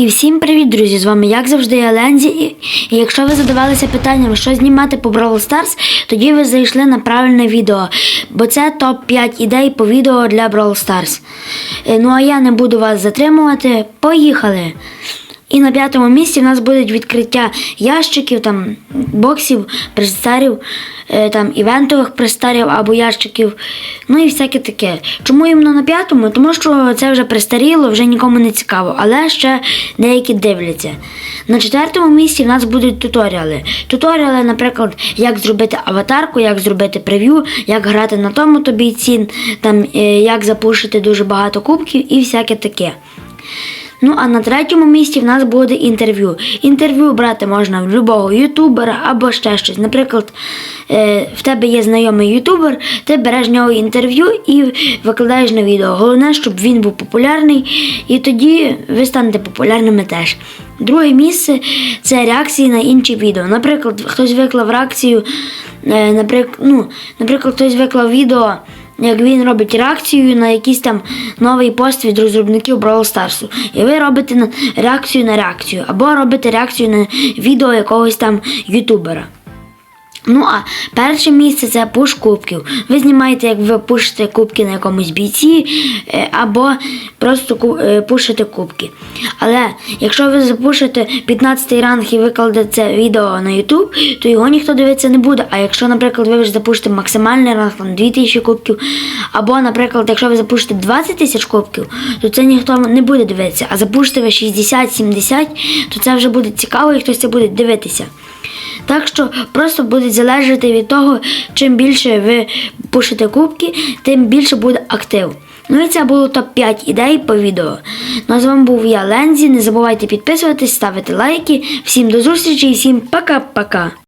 І всім привіт, друзі! З вами, як завжди, я Лензі. І, якщо ви задавалися питанням, що знімати по Brawl Stars, тоді ви зайшли на правильне відео, бо це топ-5 ідей по відео для Brawl Stars. Е, Ну а я не буду вас затримувати. Поїхали! І на п'ятому місці в нас будуть відкриття ящиків, там, боксів, престарів, е, там, івентових престарів або ящиків, ну і всяке таке. Чому іменно на п'ятому? Тому що це вже престаріло, вже нікому не цікаво, але ще деякі дивляться. На четвертому місці в нас будуть туторіали. Туторіали, наприклад, як зробити аватарку, як зробити прев'ю, як грати на тому то бійці, там, е, як запушити дуже багато кубків і всяке таке. Ну а на третьому місці в нас буде інтерв'ю. Інтерв'ю брати можна в будь-якого ютубера або ще щось. Наприклад, е, в тебе є знайомий ютубер, ти береш в нього інтерв'ю і викладаєш на відео. Головне, щоб він був популярний, і тоді ви станете популярними теж. Друге місце це реакції на інші відео. Наприклад, хтось виклав реакцію, е, наприклад, ну, наприклад, хтось виклав відео як він робить реакцію на якийсь там новий пост від розробників Brawl Stars. І ви робите реакцію на реакцію, або робите реакцію на відео якогось там ютубера. Ну а перше місце це пуш кубків. Ви знімаєте, як ви пушите кубки на якомусь бійці, е, або просто е, пушите кубки. Але якщо ви запушите 15 ранг і викладете це відео на YouTube, то його ніхто дивитися не буде. А якщо, наприклад, ви вже запушите максимальний ранг, там 2000 кубків, або, наприклад, якщо ви запушите 20 тисяч кубків, то це ніхто не буде дивитися. А запушите ви 60-70, то це вже буде цікаво і хтось це буде дивитися. Так що просто буде залежати від того, чим більше ви пушите кубки, тим більше буде актив. Ну і це було топ-5 ідей по відео. Ну а з вами був я Лензі. Не забувайте підписуватись, ставити лайки. Всім до зустрічі і всім пока-пока.